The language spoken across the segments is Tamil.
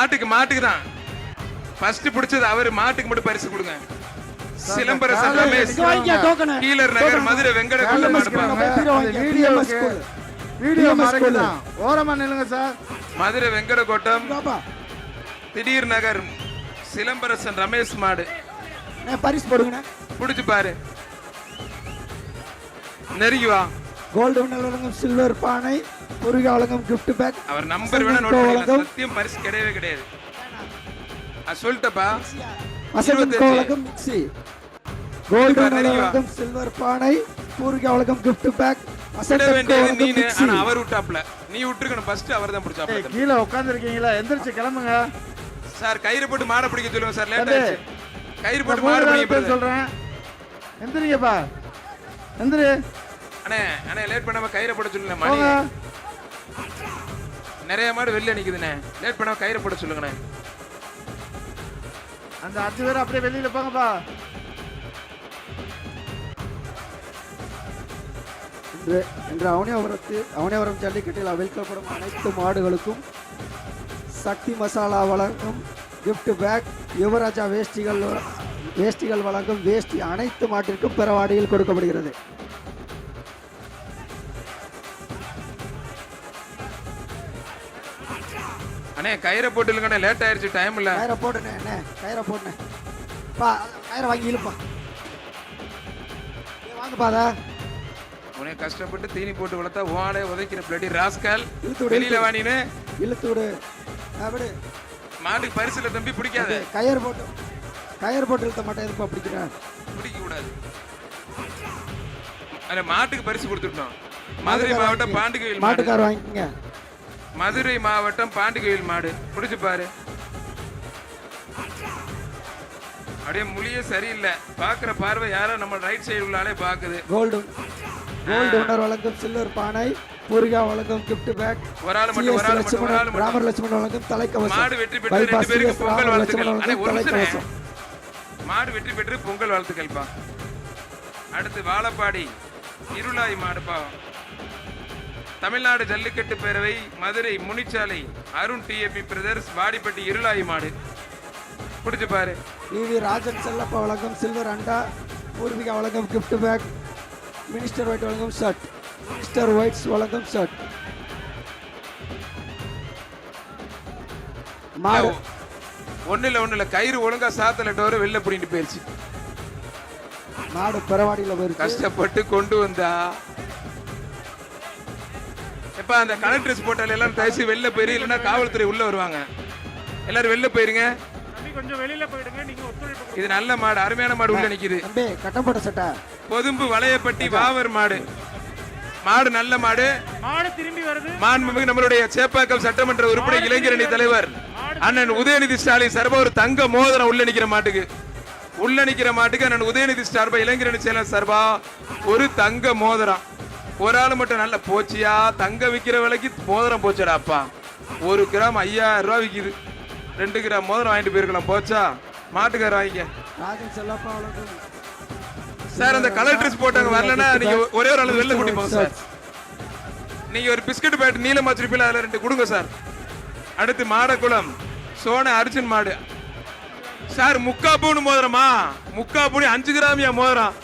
மாட்டுக்கு மாட்டுக்கு தான். ஃபர்ஸ்ட் பிடிச்சது அவரு மாட்டுக்கு மட்டும் பரிசு கொடுங்க. சிலம்பரசன் ரமேஷ். கீழர் நகர். மதுரை வெங்கட ஓரமா நில்லுங்க சார். மதுரை வெங்கட கோட்டம் பாப்பா. திடீர் நகர் சிலம்பரசன் ரமேஷ் மாடு. பரிசு புடிச்சு பாரு. நெருங்கி வா. கோல்டு சில்வர் பானை. முருகா வழங்கும் gift பேக் அவர் நம்பர் வேணா நோட் பண்ணிக்கலாம் சத்தியம் பரிசு கிடையவே கிடையாது. அது சொல்லிட்டப்பா. கோ வழங்கும் மிக்ஸி கோல்டு. வழங்கும் சில்வர் பானை வழங்கும் gift பேக் நீனு. அவர் விட்டாப்ல நீ விட்டுருக்கணும். ஃபர்ஸ்ட் அவர் தான் பிடிச்சாப்ல கீழே உட்காந்துருக்கீங்களா எந்திரிச்சு கிளம்புங்க. சார் கயிறு போட்டு மாடை பிடிக்க சொல்லுங்க சார். லேட் ஆயிடுச்சு. கயிறு போட்டு நாலு பிடிக்க. சொல்றேன். எந்திரிங்கப்பா. எந்திரி. அண்ணே அண்ணே லேட் பண்ணாம கயிறை போட சொல்லுங்க மணி நிறைய மாடு வெளில நிக்குதுண்ணே. லேட் பண்ணாம கயிறை போட சொல்லுங்கண்ணே. அந்த அஞ்சு பேர் அப்படியே வெளியில போங்கப்பா. இன்று இன்று அவனியாபுரத்து அவனியாபுரம் ஜல்லிக்கட்டில் அவிழ்க்கப்படும் அனைத்து மாடுகளுக்கும் சக்தி மசாலா வழங்கும் gift பேக் யுவராஜா வேஷ்டிகள் வேஷ்டிகள் வழங்கும் வேஷ்டி அனைத்து மாட்டிற்கும் பெறவாடியில் கொடுக்கப்படுகிறது. அண்ணே கயிறை போட்டு இல்லைங்கண்ணே லேட் ஆயிடுச்சு டைம் இல்ல. கயிறை போட்டுனே என்ன கயிறை போட்டுனே பா கயிறை வாங்கி இழுப்பா. வாங்கப்பா அதா உனே கஷ்டப்பட்டு தீனி போட்டு வளர்த்தா ஓனே உதைக்கிற பிளடி ராஸ்கால் இழுத்து வெளியில வாணின்னு இழுத்து விடு. அப்படி மாட்டுக்கு பரிசுல தம்பி பிடிக்காத. கயிறு போட்டு கயிறு போட்டு இழுத்த மாட்டேன் எதுப்பா பிடிக்கிறேன் பிடிக்க கூடாது. அண்ணே மாட்டுக்கு பரிசு கொடுத்துட்டோம் மதுரை மாவட்டம் பாண்டிகோயில் மாடு. மாட்டுக்கார் வாங்கிக்கங்க. மதுரை மாவட்டம் பாண்டிகோயில் மாடு. பிடிச்சு பாரு. அப்படியே மொழியே சரியில்லை. பாக்குற பார்வை யாரோ நம்ம ரைட் சைடு உள்ளாலே பாக்குது கோல்டு கோல்டு உணர் வழங்கும் சில்வர் பானை முருகா வழங்கும் gift பேக் ஒரு ஆள் மட்டும் ஒரு ஆள் மட்டும் ஒரு ஆள் மட்டும். ராமர் லட்சுமணன் வழங்கும் தலைக்கவசம். மாடு வெற்றி பெற்று ரெண்டு பேருக்கு பொங்கல் வாழ்த்துக்கள். தலைக்கவசம். மாடு வெற்றி பெற்று பொங்கல் வாழ்த்துக்கள்ப்பா. அடுத்து வாழப்பாடி இருளாய் மாடுப்பா. தமிழ்நாடு ஜல்லிக்கட்டு பேரவை மதுரை முனிச்சாலை அருண் டிஏபி பிரதர்ஸ் வாடிப்பட்டி இருளாய் மாடு. பிடிச்சு பாரு. விவி ராஜன் செல்லப்பா வழங்கும் சில்வர் அண்டா பூர்விகா வழங்கும் gift பேக் மினிஸ்டர் ஒயிட் வழங்கும் ஷர்ட் மினிஸ்டர் ஒயிட்ஸ் வழங்கும் ஷர்ட் மாடு. ஒண்ணு இல்ல இல்ல கயிறு ஒழுங்கா சாத்தல டோர் வெளில பிடிட்டு போயிருச்சு. மாடு பெறவாடியில் போயிருக்கு. கஷ்டப்பட்டு கொண்டு வந்தா. எப்ப அந்த கலர் ட்ரெஸ் போட்டால எல்லாம் தயசி வெளில போயிரு இல்லைன்னா காவல்துறை உள்ள வருவாங்க. எல்லாரும் வெளில போயிருங்க. கொஞ்சம் வெளியில போயிடுங்க நீங்க ஒத்துழைப்பு இது நல்ல மாடு அருமையான மாடு உள்ள நிக்குது. தம்பி கட்டப்பட்ட சட்டை. பொதும்பு வளையப்பட்டி வாவர் மாடு. மாடு நல்ல மாடு. மாடு திரும்பி வருது. மாண்புமிகு நம்மளுடைய சேப்பாக்கம் சட்டமன்ற உறுப்பினர் இளைஞரணி தலைவர் அண்ணன் உதயநிதி ஸ்டாலின் சார்பா ஒரு தங்க மோதிரம் உள்ள நிக்கிற மாட்டுக்கு. உள்ள நிக்கிற மாட்டுக்கு அண்ணன் உதயநிதி சார்பா இளைஞரணி செயலர் சார்பா ஒரு தங்க மோதிரம். ஒரு ஆள் மட்டும் நல்ல போச்சியா? தங்க விக்கிற விலைக்கு மோதிரம் போச்சடாப்பா ஒரு கிராம் ஐயாயிரம் ரூபாய் விக்குது. ரெண்டு கிராம் மோதிரம் வாங்கிட்டு போயிருக்கலாம். போச்சா? மாட்டுக்கார வாங்கிக்க. சார் அந்த கலர் ட்ரெஸ் போட்டாங்க வரலன்னா நீங்க ஒரே ஒரு ஆளு வெளில கூட்டி போங்க சார். நீங்க ஒரு பிஸ்கட் பேட் நீளமா வச்சிருப்பீங்க அதுல ரெண்டு கொடுங்க சார். அடுத்து மாடக்குளம். சோன அர்ஜுன் மாடு. சார் முக்கா பவுன் மோதிரமா? முக்கா பவுன் அஞ்சு கிராமியா மோதிரம்?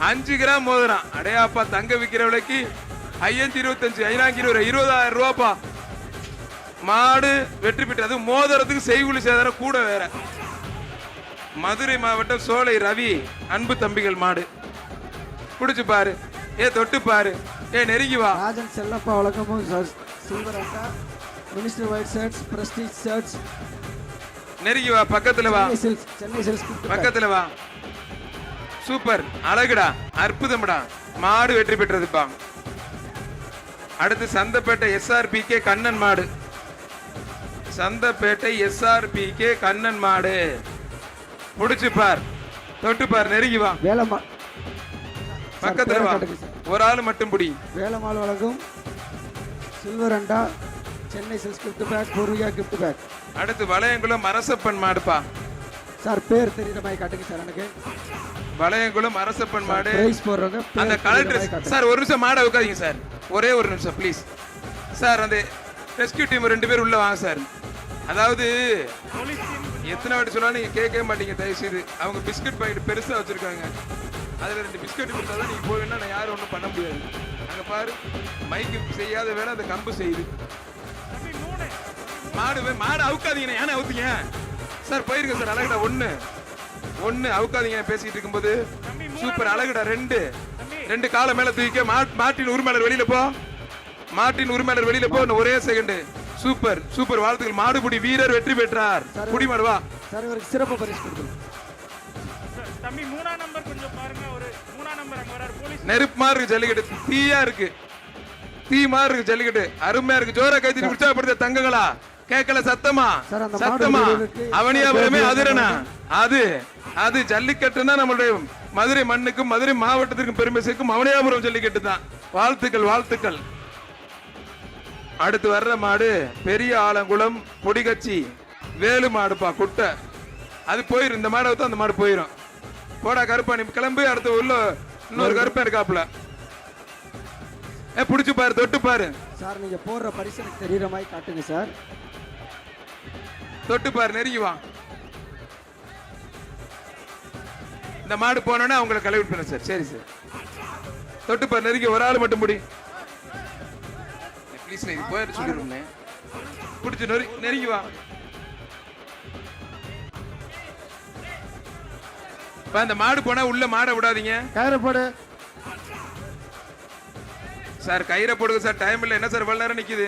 அஞ்சு கிராம் மோதிரம். அடையாப்பா தங்க விக்கிற விலைக்கு ஐயஞ்சு இருபத்தஞ்சு ஐநாங்க இருபது இருபதாயிரம் ரூபாப்பா. மாடு வெற்றி பெற்று அது மோதிரத்துக்கு செய்குலி சேதாரம் கூட வேற. மதுரை மாவட்டம் சோலை ரவி அன்பு தம்பிகள் மாடு. பிடிச்சு பாரு. ஏ தொட்டு பாரு. ஏ நெருங்கி வா. ராஜன் செல்லப்பா வழங்கும் சில்வர் அண்டா minister white shirts prestige shirts நெருங்கி வா பக்கத்துல வா. சென்னை. பக்கத்துல வா. சூப்பர். அழகுடா. அற்புதம்டா. மாடு வெற்றி பெற்றதுப்பா. அடுத்து சந்தப்பேட்டை எஸ்ஆர்பிகே கண்ணன் மாடு. சந்தப்பேட்டை எஸ்ஆர்பிகே கண்ணன் மாடு. புடிச்சு பார். தொட்டு பார். நெருங்கி வா. வேலம்மா பக்கத்துல வா. ஒரு ஆளு மட்டும் புடி. வேலம்மாள் வழங்கும். சில்வர் அண்டா. Chennai silks gift pack Poorvika gift pack. அடுத்து வளையங்குளம் அரசப்பன் மாடுப்பா. சார் பேர் தெரியுற மாதிரி காட்டுங்க சார் எனக்கு. வளையங்குளம் அரசப்பன் மாடு. பிரைஸ் போடுறவங்க அந்த கலர் ட்ரெஸ். சார் ஒரு நிமிஷம் மாடை உட்காதீங்க சார். ஒரே ஒரு நிமிஷம் ப்ளீஸ் சார் அந்த ரெஸ்கியூ டீம் ரெண்டு பேர் உள்ள வாங்க சார். அதாவது எத்தனை வாட்டி சொன்னாலும் நீங்க கேட்கவே மாட்டீங்க தயவு செய்து அவங்க பிஸ்கட் பாக்கெட் பெருசா வச்சிருக்காங்க. அதுல ரெண்டு பிஸ்கட் கொடுத்தாதான் நீங்க போவேன்னா நான் யாரும் ஒன்றும் பண்ண முடியாது. அங்க பாரு மைக்கு செய்யாத வேலை அந்த கம்பு செய்யுது. மாடு மாடு அவுக்காதீங்க ஏன்னா அவுத்தீங்க சார் போயிருங்க சார் அழகுடா. ஒண்ணு. ஒண்ணு அவுக்காதீங்க பேசிட்டு இருக்கும்போது. சூப்பர் அழகுடா. ரெண்டு. ரெண்டு காலை மேல தூக்கிக்க. மாட்டின் உரிமையாளர் வெளியில போ. மாட்டின் உரிமையாளர் வெளியில போ. ஒரே செகண்ட் சூப்பர் சூப்பர். வாழ்த்துக்கள். மாடுபிடி வீரர் வெற்றி பெற்றார். புடி மாடு வா. சார் இவருக்கு சிறப்பு பரிசு தம்பி மூணா நம்பர் கொஞ்சம் பாருங்க. ஒரு மூணா நம்பர் அங்க வராரு. போலீஸ் நெருப்பு மாதிரி இருக்கு ஜல்லிக்கட்டு. தீயா இருக்கு. தீ மாதிரி இருக்கு ஜல்லிக்கட்டு. அருமையா இருக்கு. ஜோரா கைத்தறி உற்சாகப்படுத்த தங்கங்களா? கேட்கல சத்தமா? சத்தமா? அவனியாபுரமே அதிரனா? அது அது ஜல்லிக்கட்டுன்னா நம்மளுடைய மதுரை மண்ணுக்கும் மதுரை மாவட்டத்திற்கும் பெருமை சேர்க்கும் அவனியாபுரம் ஜல்லிக்கட்டு தான். வாழ்த்துக்கள் வாழ்த்துக்கள். அடுத்து வர்ற மாடு பெரிய ஆலங்குளம் பொடிகச்சி வேலு மாடுப்பா குட்டை. அது போயிரும். இந்த மாடை விட்டு அந்த மாடு போயிரும். போடா கருப்பா நீ கிளம்பு அடுத்து உள்ள இன்னொரு கருப்பா இருக்காப்புல. ஏ புடிச்சு பாரு தொட்டு பாரு. சார் நீங்க போடுற பரிசு தெரியுற மாதிரி காட்டுங்க சார். தொட்டு பாரு நெருங்கி வா. இந்த மாடு போனோன்னே அவங்களை கலெக்ட் பண்ண சார். சரி சார். தொட்டு பாரு நெருங்கி ஒரு ஆள் மட்டும் முடி. ப்ளீஸ் இது போயிட்டு சொல்லிடுவோம்னே பிடிச்சி நெரு நெருங்கி வா. இப்ப அந்த மாடு போனா உள்ள மாடை விடாதீங்க. கயிறு போடு. சார் கயிறை போடுங்க சார். டைம் இல்லை. என்ன சார் இவ்வளவு நேரம் நிக்குது?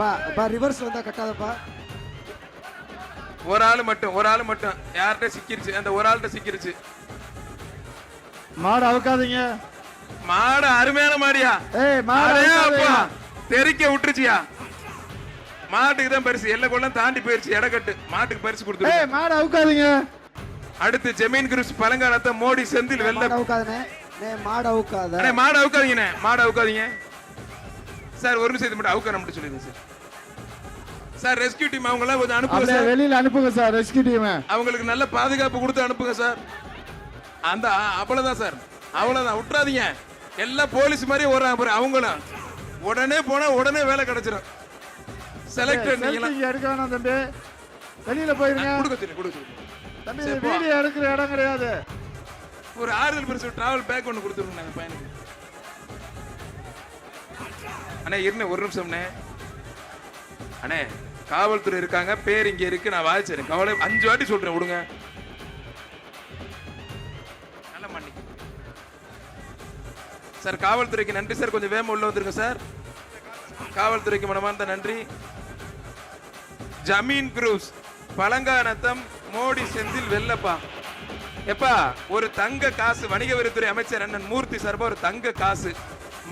பா பா ரிவர்ஸ் வந்தா கட்டாதப்பா. ஒரு ஆள் மட்டும் ஒரு ஆள் மட்டும். யார்கிட்ட சிக்கிருச்சு? அந்த ஒரு ஆள்கிட்ட சிக்கிருச்சு. மாடு அவுக்காதீங்க. மாடு அருமையான மாடியா? ஏய் மாடு அப்பா, தெறிக்க விட்டுருச்சியா? மாட்டுக்கு தான் பரிசு. எல்லை கொள்ளம் தாண்டி போயிருச்சு இடக்கட்டு மாட்டுக்கு பரிசு ஏய் கொடுத்துருங்க மாடு அவுக்காதீங்க. அடுத்து ஜமீன் குருஸ் பழங்காலத்தை மோடி செந்தில் வெள்ள மாடு அவுக்காதனே. நே மாடு அவுக்காத. மாடு அவுக்காதீங்கண்ணே. மாடு அவுக்காதீங்க. சார் ஒரு நிமிஷம் இது மட்டும் அவுக்க மட்டும் சொல்லிடுங்க சார். சார் ரெஸ்கியூ டீம் அவங்களாம் கொஞ்சம் அனுப்புங்க சார். வெளியில அனுப்புங்க சார் ரெஸ்கியூ டீம் அவங்களுக்கு நல்ல பாதுகாப்பு கொடுத்து அனுப்புங்க சார். அந்த அவ்வளவுதான் சார். அவ்வளவுதான் விட்டுறாதீங்க. எல்லாம் போலீஸ் மாதிரி பாரு அவங்களும். உடனே போனா உடனே வேலை கிடைச்சிடும் செலக்டட் நீங்களா? செல்ஃபி எடுக்க வேணாம் தம்பி? வெளியில போயிருங்க. கொடுக்க கொடுக்க தம்பி. வீடியோ எடுக்கிற இடம் கிடையாது. ஒரு ஆறுதல் பரிசு டிராவல் பேக் ஒன்று கொடுத்துருங்க நாங்கள் பையனுக்கு. அண்ணே இருண்ணே ஒரு நிமிஷம்ண்ணே அண்ணே. காவல்துறை இருக்காங்க பேர் இங்க இருக்கு நான் வாய்ச்சிறேன் கவலை அஞ்சு வாட்டி சொல்றேன் விடுங்க. நல்ல மண்ணி. சார் காவல்துறைக்கு நன்றி சார். கொஞ்சம் வேகம் உள்ள வந்துருங்க சார். காவல்துறைக்கு மனமார்ந்த நன்றி. ஜமீன் குரூஸ் பழங்கானத்தம் மோடி செந்தில் வெள்ளப்பா எப்பா ஒரு தங்க காசு வணிக வரித்துறை அமைச்சர் அண்ணன் மூர்த்தி சார்பா ஒரு தங்க காசு.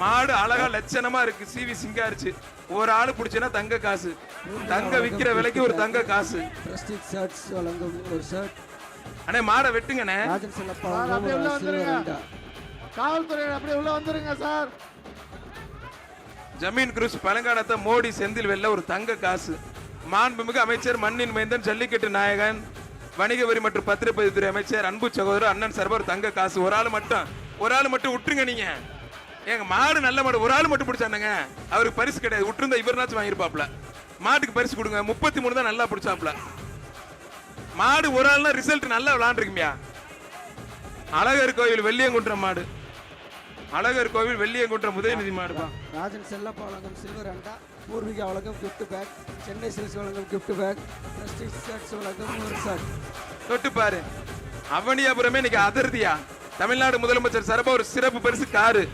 மாடு அழகா லட்சணமா இருக்கு. சிவி சிங்காரிச்சு ஒரு ஆளு பிடிச்சுன்னா தங்க காசு. தங்க விக்கிற விலைக்கு ஒரு தங்க காசு. பிரஸ்டிக் ஷர்ட்ஸ் வழங்கும் ஒரு ஷர்ட் அண்ணே மாடை வெட்டுங்கண்ணே. ராஜன் செல்லப்பா அப்படியே உள்ள வந்துருங்க. அப்படியே உள்ள சார். ஜமீன் குரூஸ் பழங்கானத்தை மோடி செந்தில் வெல்ல ஒரு தங்க காசு. மாண்புமிகு அமைச்சர் மண்ணின் மைந்தன் ஜல்லிக்கட்டு நாயகன். வணிக வரி மற்றும் பத்திரப்பதிவுத்துறை அமைச்சர் அன்பு சகோதரர் அண்ணன் சார்பா ஒரு தங்க காசு. ஒரு ஆள் மட்டும் ஒரு ஆள் மட்டும் விட்டுருங்க நீங்க. எங்க மாடு நல்ல மாடு. ஒரு ஆள் மட்டும் பிடிச்சானுங்க அவருக்கு பரிசு கிடையாது. விட்டுருந்தா இவர்னாச்சும் வாங்கியிருப்பாப்ல. மாட்டுக்கு பரிசு கொடுங்க. முப்பத்தி மூணு தான் நல்லா பிடிச்சாப்ல. மாடு ஒரு ஆள்னா ரிசல்ட் நல்லா விளாண்டுருக்குமியா? அழகர் கோவில் வெள்ளியங்குன்றம் மாடு. அழகர் கோவில் வெள்ளியங்குன்றம் உதயநிதி மாடுதான் ராஜன் செல்லப்பா வழங்கும் சில்வர் அண்டா. பூர்விகா வழங்கும் gift பேக் சென்னை சில்க்ஸ் வழங்கும் gift பேக் பிரஸ்டிக் ஷர்ட்ஸ் வழங்கும் ஒரு ஷர்ட் தொட்டு பாரு. அவனியாபுரமே இன்னைக்கு அதிர்தியா தமிழ்நாடு முதலமைச்சர் சார்பா ஒரு சிறப்பு பரிசு காரு.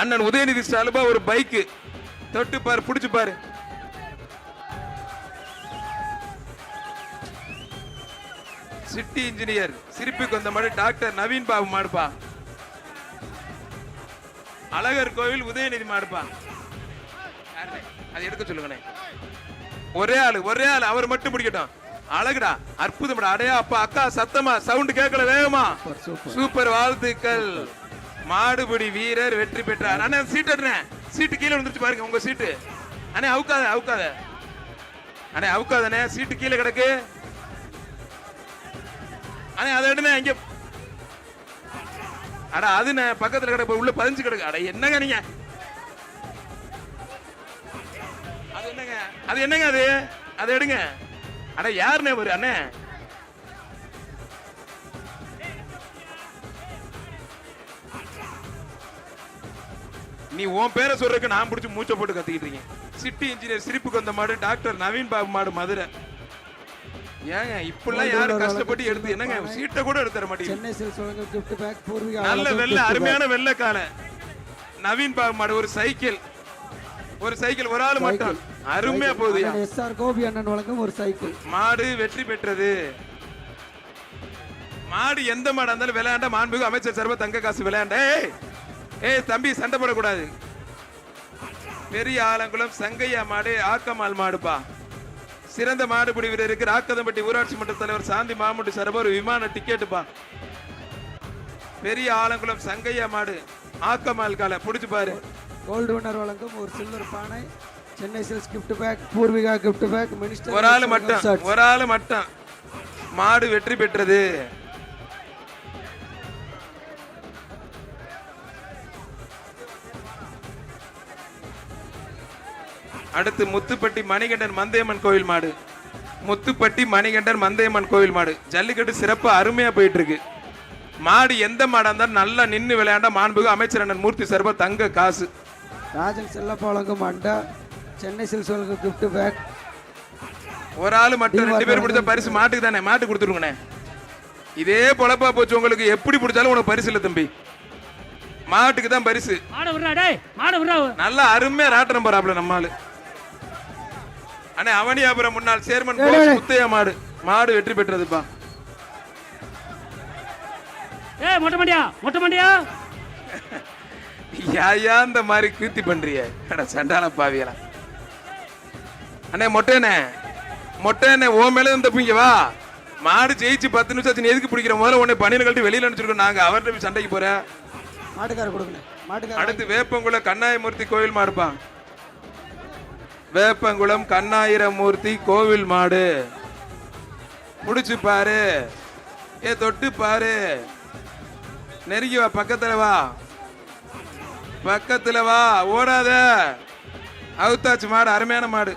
அண்ணன் உதயநிதி சார்பா ஒரு பைக்கு. தொட்டு பாரு புடிச்சு பாரு. சிட்டி இன்ஜினியர் சிரிப்புக்கு வந்த மாதிரி டாக்டர் நவீன் பாபு மாடுப்பா. அழகர் கோவில் உதயநிதி மாடுப்பா? அது எடுக்க சொல்லுங்கண்ணே. ஒரே ஆளு ஒரே ஆளு அவர் மட்டும் பிடிக்கட்டும். அழகுடா அற்புதம்டா. அடையா அப்பா அக்கா சத்தமா சவுண்ட் கேட்கல வேகமா. சூப்பர் வாழ்த்துக்கள். மாடுபிடி வீரர் வெற்றி பெற்றார். அண்ணா சீட்டு எடுறேன் சீட்டு கீழே விழுந்துருச்சு பாருங்க உங்க சீட்டு. அண்ணே அவுக்காத அவுக்காத. அண்ணே அவுக்காதண்ணே சீட்டு கீழே கிடக்கு. அண்ணே அதை எடுனே இங்க. அட அதுண்ணே பக்கத்துல கிடக்கு உள்ள பதிஞ்சு கிடக்கு. அட என்னங்க நீங்க? அது என்னங்க? அது என்னங்க அது? அதை எடுங்க. அட யாருண்ணே ஒரு அண்ணே? நீ உன் பேரை சொல்றதுக்கு நான் பிடிச்சி மூச்சை போட்டு கத்திக்கிட்டு இருக்கேன். சிட்டி இன்ஜினியர் சிரிப்புக்கு வந்த மாடு டாக்டர் நவீன் பாபு மாடு மதுரை. ஏங்க இப்படிலாம் யாரும் கஷ்டப்பட்டு எடுத்து என்னங்க சீட்டை கூட எடுத்து தர மாட்டேங்குது நல்ல வெள்ள. அருமையான வெள்ளை காலை. நவீன் பாபு மாடு ஒரு சைக்கிள். ஒரு சைக்கிள் ஒரு ஆள் மட்டும். அருமையா அண்ணன் எஸ்ஆர் கோபி அண்ணன் வழங்கும் ஒரு சைக்கிள். மாடு வெற்றி பெற்றது. மாடு எந்த மாடா இருந்தாலும் விளையாண்ட. மாண்புக்கு அமைச்சர் சார்பா தங்க காசு விளையாண்ட. ஏய், தம்பி சண்டை போடக்கூடாது. பெரிய ஆலங்குளம் சங்கையா மாடு ஆக்கமால் மாடுப்பா. சிறந்த மாடுபிடி வீரருக்கு ராக்கதம்பட்டி ஊராட்சி மன்ற தலைவர் சாந்தி மாமுட்டி சார்பா ஒரு விமான டிக்கெட்டுப்பா. பெரிய ஆலங்குளம் சங்கையா மாடு ஆக்கமால் காலை புடிச்சு பாரு. கோல்டு வின்னர் வழங்கும் ஒரு சில்வர் பானை Chennai silks gift pack Poorvika gift pack minister ஒரு ஆளு மட்டும் ஒரு ஆளு மட்டும். மாடு வெற்றி பெற்றது. அடுத்து முத்துப்பட்டி மணிகண்டன் மந்தையம்மன் கோவில் மாடு. முத்துப்பட்டி மணிகண்டன் மந்தையம்மன் கோவில் மாடு. ஜல்லிக்கட்டு சிறப்பு அருமையா போயிட்டு இருக்கு மாடு எந்த மாடா இருந்தாலும் நல்லா நின்னு விளையாண்டா மாண்புகு அமைச்சர் அண்ணன் மூர்த்தி சர்பா தங்க காசு. ராஜன் செல்லப்பா வழங்கும் அண்டா சென்னை வழங்கும் கிஃப்ட் பேக் ஒரு ஆளு மட்டும் ரெண்டு பேரும் பிடிச்ச பரிசு மாட்டுக்கு தானே? மாட்டு கொடுத்துருங்கண்ணே. இதே பொழப்பா போச்சு உங்களுக்கு. எப்படி பிடிச்சாலும் உனக்கு பரிசு இல்லை தம்பி. மாட்டுக்கு தான் பரிசு. மாட விடுறா டேய். மாட விடுறா. நல்லா அருமையா ராட்டனம் போறாப்ல நம்மாளு அண்ணே அவனியாபுரம் முன்னாள் சேர்மன். முத்தையா மாடு மாடு வெற்றி பெற்றதுப்பா. ஏய் மொட்டை மண்டியா மொட்டை மண்டியா யாயா இந்த மாதிரி கீர்த்தி பண்றிய. அட சண்டால பாவியலாம் அண்ணே மொட்டையண்ணே மொட்டையண்ணே ஓ மேல இருந்து தப்பிங்க வா. மாடு ஜெயிச்சு பத்து நிமிஷம் ஆச்சு நீ எதுக்கு பிடிக்கிற முதல்ல உன்னை பணியில் கழட்டி வெளியில அனுப்பிச்சிருக்கோம். நாங்க அவர்கிட்ட சண்டைக்கு போறேன். மாட்டுக்கார கொடுங்க மாட்டுக்கார அடுத்து வேப்பங்குள கண்ணாயமூர்த்தி கோவில் மாடுப்பா. வேப்பங்குளம் கண்ணாயிரமூர்த்தி கோவில் மாடு. முடிச்சு பாரு. ஏ தொட்டு பாரு. நெருங்கி வா பக்கத்துல வா. பக்கத்துல வா ஓடாத. அவுத்தாச்சு மாடு அருமையான மாடு.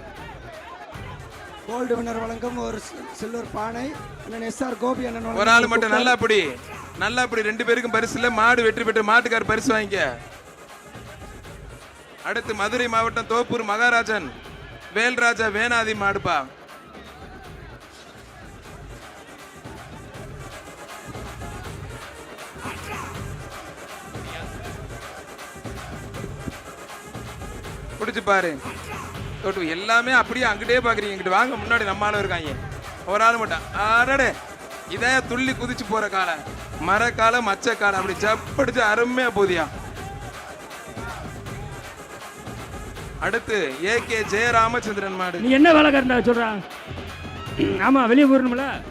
கோல்டு வின்னர் வழங்கும் ஒரு சில்வர் பானை அண்ணன் எஸ்ஆர் கோபி அண்ணன் ஒரு ஆள் மட்டும் நல்லா அப்படி நல்லா அப்படி ரெண்டு பேருக்கும் பரிசு இல்ல. மாடு வெற்றி பெற்ற மாட்டுக்கார் பரிசு வாங்கிக்க. அடுத்து மதுரை மாவட்டம் தோப்பூர் மகாராஜன். வேல்ராஜா வேணாதி மாடுப்பா பிடிச்சு பாரு. தொட்டு எல்லாமே அப்படியே அங்கிட்டே பாக்குறீங்க இங்கிட்டு வாங்க முன்னாடி நம்ம ஆளும் இருக்காங்க. ஒரு ஆள் மட்டும். அடடே. இதே துள்ளி குதிச்சு போற காலை மரக்கால மச்ச காலம் அப்படி ஜப்படிச்சு அருமையா போதியா. அடுத்து ஏ கே ஜெயராமச்சந்திரன் மாடு. நீ என்ன வேலைக்காரன்டா சொல்றா? ஆமா வெளியே போயிடணும்ல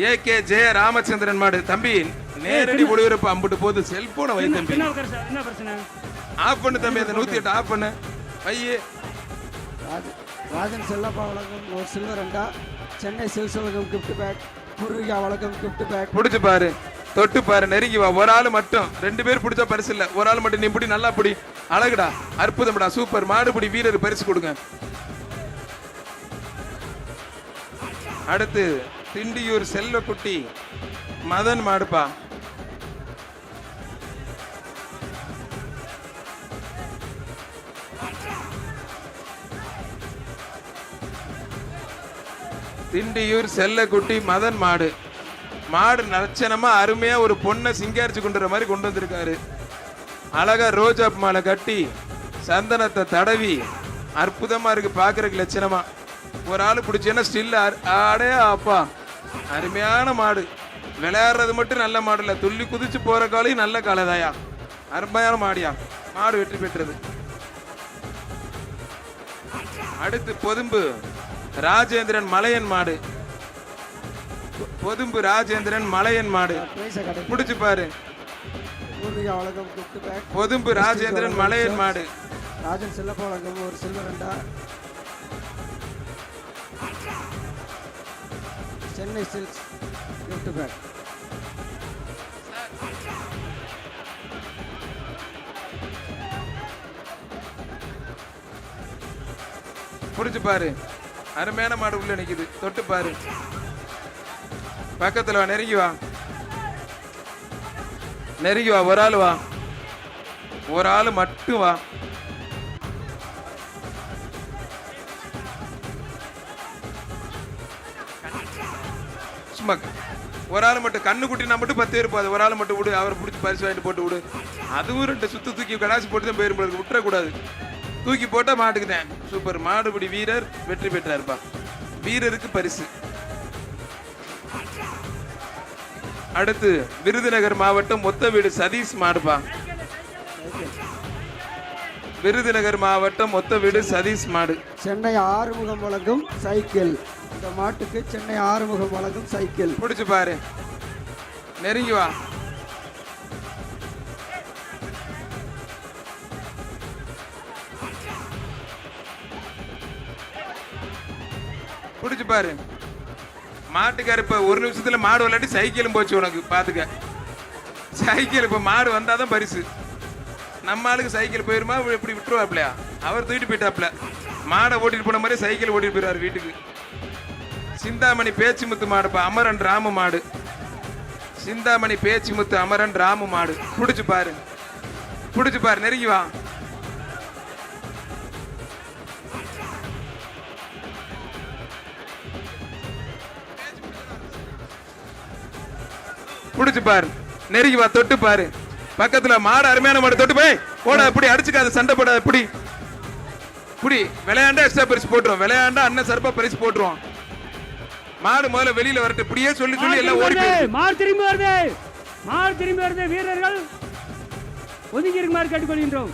ஏ கே ஜெய ராமச்சந்திரன் மாடு. தம்பி நேரடி ஒளிபரப்பு அம்புட்டு போது செல்போனை வை தம்பி. என்ன பிரச்சனை? என்ன பிரச்சனை? ஆஃப் பண்ணு தம்பி அந்த நூத்தி எட்டு ஆஃப் பண்ணு. வையே ராஜ- ராஜன் செல்லப்பா வழங்கும் ஒரு சில்வர் அண்டா. சென்னை சில்ஸ் வழங்கும் கிஃப்ட் பேக் பூர்வீகா வழங்கும் கிஃப்ட் பேக் புடிச்சு பாரு. தொட்டு பாரு நெருங்கி வா. ஒரு ஆள் மட்டும். ரெண்டு பேர் பிடிச்சா பரிசு இல்ல. ஒரு ஆள் மட்டும் நீ பிடி நல்லா பிடி. அழகுடா. அற்புதம்டா. சூப்பர். மாடுபிடி வீரர் பரிசு கொடுங்க. அடுத்து திண்டியூர் செல்வக்குட்டி மதன் மாடுப்பா. திண்டியூர் செல்லக்குட்டி மதன் மாடு. மாடு நச்சனமா அருமையா ஒரு பொண்ணை சிங்காரிச்சு கொண்டுற மாதிரி கொண்டு வந்திருக்காரு. அழகா ரோஜா மாலை கட்டி சந்தனத்தை தடவி அற்புதமா இருக்கு பாக்குறதுக்கு லட்சணமா. ஒரு ஆள் பிடிச்சேன்னா ஸ்டில் ஆடே அப்பா அருமையான மாடு. விளையாடுறது மட்டும் நல்ல மாடு இல்லை. துள்ளி குதிச்சு போற காலையும் நல்ல காலதாயா அருமையான மாடியா. மாடு வெற்றி பெற்றது. அடுத்து பொதும்பு. ராஜேந்திரன் மலையன் மாடு. பொதும்பு ராஜேந்திரன் மலையன் மாடு. முடிச்சு பாரு. பொதும்பு ராஜேந்திரன் மலையன் மாடு. ராஜன் செல்லப்பா வழங்கும் ஒரு silver Chennai silks gift pack. புடிச்சு பாரு. அருமையான மாடு உள்ள நிக்குது. தொட்டு பாரு. பக்கத்துல வா நெருங்கி வா. நெருங்கி வா ஒரு ஆள் வா. ஒரு ஆள் மட்டும் வா. சும்மா ஒரு ஆள் மட்டும் கண்ணு குட்டினா மட்டும் பத்து பேர் போகாது. ஒரு ஆள் மட்டும் விடு அவரை பிடிச்சி பரிசு வாங்கிட்டு போட்டு விடு. அதுவும் ரெண்டு சுத்து தூக்கி கடாசி போட்டு தான் போயிரும் போல விட்டுறக்கூடாது. தூக்கி போட்டால் மாட்டுக்குதேன். சூப்பர். மாடுபிடி வீரர் வெற்றி பெற்றாருப்பா வீரருக்கு பரிசு. அடுத்து விருதுநகர் மாவட்டம் மொத்த வீடு சதீஷ் மாடுப்பா விருதுநகர் மாவட்டம் மொத்த வீடு சதீஷ் மாடு. சென்னை ஆறுமுகம் வழங்கும் சைக்கிள். இந்த மாட்டுக்கு சென்னை ஆறுமுகம் வழங்கும் சைக்கிள். பிடிச்சு பாரு. நெருங்கி வா. பிடிச்சு பாரு. மாட்டுக்கார் இப்போ ஒரு நிமிஷத்தில் மாடு விளையாட்டி சைக்கிளும் போச்சு உனக்கு பார்த்துக்க சைக்கிள் இப்போ மாடு வந்தால் தான் பரிசு. நம்ம ஆளுக்கு சைக்கிள் போயிருமா இப்படி விட்டுருவாப்லையா அவர் தூக்கிட்டு போயிட்டாப்ல மாடை ஓட்டிட்டு போன மாதிரி சைக்கிள் ஓட்டிட்டு போயிடுவார் வீட்டுக்கு. சிந்தாமணி பேச்சிமுத்து மாடுப்பா அமரன் ராமு மாடு. சிந்தாமணி பேச்சிமுத்து அமரன் ராமு மாடு. பிடிச்சி பாரு. பிடிச்சி பாரு நெருங்கி வா. புடிச்சு பாரு. நெருங்கி வா தொட்டு பாரு. பக்கத்துல மாடு அருமையான மாடு தொட்டு போய் போட இப்படி அடிச்சுக்காத சண்டை போடாத இப்படி. புடி விளையாண்டா எக்ஸ்ட்ரா பரிசு போட்டுருவோம் விளையாண்டா அண்ணன் சிறப்பா பரிசு போட்டுருவோம் மாடு முதல்ல வெளியில வரட்டும். இப்படியே சொல்லி சொல்லி எல்லாம் ஓடி மாடு திரும்பி வருது மாடு திரும்பி வருது. வீரர்கள். ஒதுங்கி இருக்குமாறு கேட்டுக்கொள்கின்றோம்.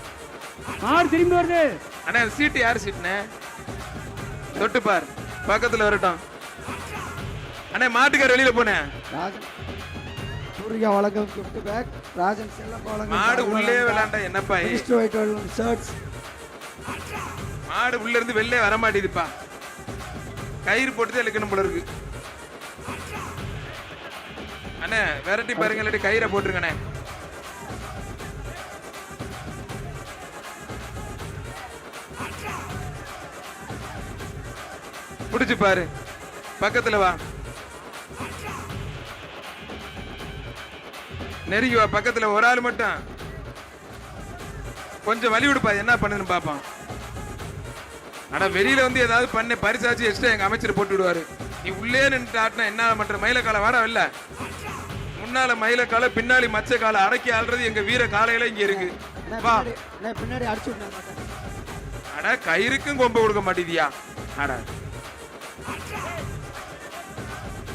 மாடு திரும்பி வருது. அண்ணா இந்த சீட்டு யார் சீட்டுண்ணே? தொட்டு பார். பக்கத்துல வரட்டும். அண்ணே மாட்டுக்கார வெளியில போனேன் சூர்யா வழங்கும் கிஃப்ட் பேக் ராஜன் செல்லப்பா வழங்கும் மாடு உள்ளே விளையாண்டா என்னப்பா ஏய்? மினிஸ்டர் ஒயிட் வழங்கும் ஷர்ட்ஸ் மாடு உள்ள இருந்து வெளிலே வர மாட்டேதுப்பா கயிறு போட்டு தான் இழுக்கணும் போல இருக்கு. அண்ணே விரட்டி பாருங்க இல்லாட்டி கயிறை போட்டுருங்கண்ணே புடிச்சு பாரு. பக்கத்துல வா. நெருங்கி வா பக்கத்துல ஒரு ஆள் மட்டும். கொஞ்சம் வழி விடுப்பா என்ன பண்ணுன்னு பாப்பான் ஆனா வெளியில வந்து ஏதாவது பண்ண பரிசாச்சு எக்ஸ்ட்ரா எங்க அமைச்சர் போட்டு விடுவாரு. நீ உள்ளே நின்று ஆட்டினா என்ன பண்ற? மயிலக்கால வாடா இல்ல முன்னால மயிலக்கால பின்னாடி மச்ச கால அடக்கி ஆள்றது எங்க வீர காலையில இங்க இருக்கு. வா. பின்னாடி அடிச்சு அட கயிறுக்கும் கொம்ப கொடுக்க மாட்டேதியா அட.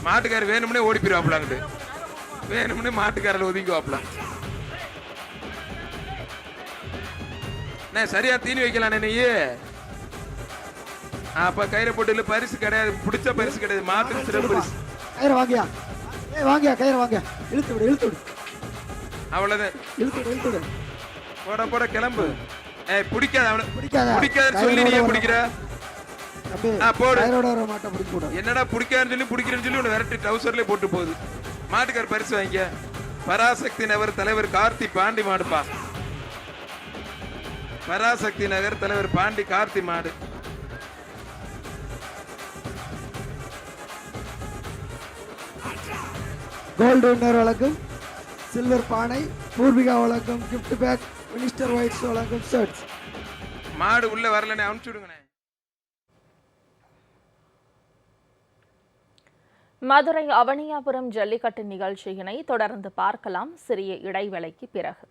மாட்டுக்காரர் வேணும்னே ஓடி போயிருவாப்லாங்கிட்டு வேணும்னே மாட்டுக்காரர் ஒதுங்குவாப்ல அண்ணே, சரியா தீனி வைக்கலாம் நீ? அப்ப கயிறை போட்டு பரிசு கிடையாது பிடிச்ச பரிசு கிடையாது மாட்டுக்கு சிறப்பு பரிசு. கயிறு வாங்கியா? ஏய் வாங்கியா கயிறு வாங்கியா? இழுத்து விடு இழுத்து விடு. அவ்வளவுதான். இழுத்து விடு இழுத்து விடு. போட போட கிளம்பு. ஏய் பிடிக்காத அவன. பிடிக்காத. பிடிக்காதுன்னு சொல்லி நீ பிடிக்கிற. போடு. என்னடா பிடிக்காதுன்னு சொல்லி பிடிக்கிறேன்னு சொல்லி உன்னை விரட்டி ட்ரௌசர்லயே போட்டு போகுது. மாட்டுக்கார் பரிசு வாங்கிக்க. பராசக்தி நகர் தலைவர் கார்த்தி பாண்டி மாடுப்பா பராசக்தி நகர் தலைவர் பாண்டி கார்த்தி மாடு. கோல்டு வின்னர் வழங்கும். சில்வர் பானை பூர்விகா வழங்கும். கிஃப்ட் பேக் மினிஸ்டர் ஒயிட்ஸ் வழங்கும் ஷர்ட்ஸ் மாடு உள்ள வரலன்னு அனுப்பிச்சு விடுங்கண்ணே. மதுரை அவனியாபுரம் ஜல்லிக்கட்டு நிகழ்ச்சியினை தொடர்ந்து பார்க்கலாம். சிறிய இடைவேளைக்கு பிறகு.